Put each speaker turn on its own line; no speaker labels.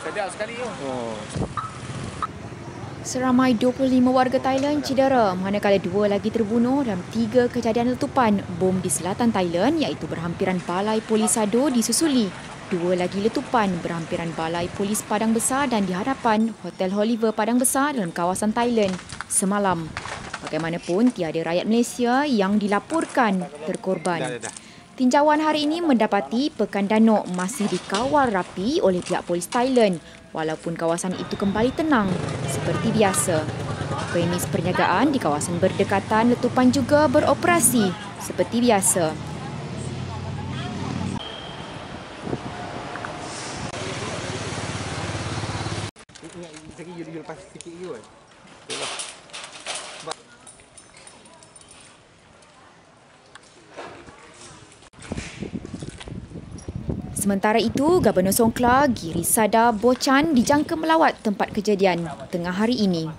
Sedap
sekali tu.
Seramai 25 warga Thailand cedera manakala dua lagi terbunuh dalam tiga kejadian letupan bom di selatan Thailand iaitu berhampiran balai polis Sado disusuli. Dua lagi letupan berhampiran balai polis Padang Besar dan di hadapan Hotel Oliver Padang Besar dalam kawasan Thailand semalam. Bagaimanapun tiada rakyat Malaysia yang dilaporkan terkorban. Tinjauan hari ini mendapati Pekan Danok masih dikawal rapi oleh pihak polis Thailand walaupun kawasan itu kembali tenang seperti biasa. Premis perniagaan di kawasan berdekatan letupan juga beroperasi seperti biasa.
Ingat you lepas sikit you kan.
Sementara itu, Gubernur Songkla Giri Sada Bochan dijangka melawat tempat kejadian tengah hari ini.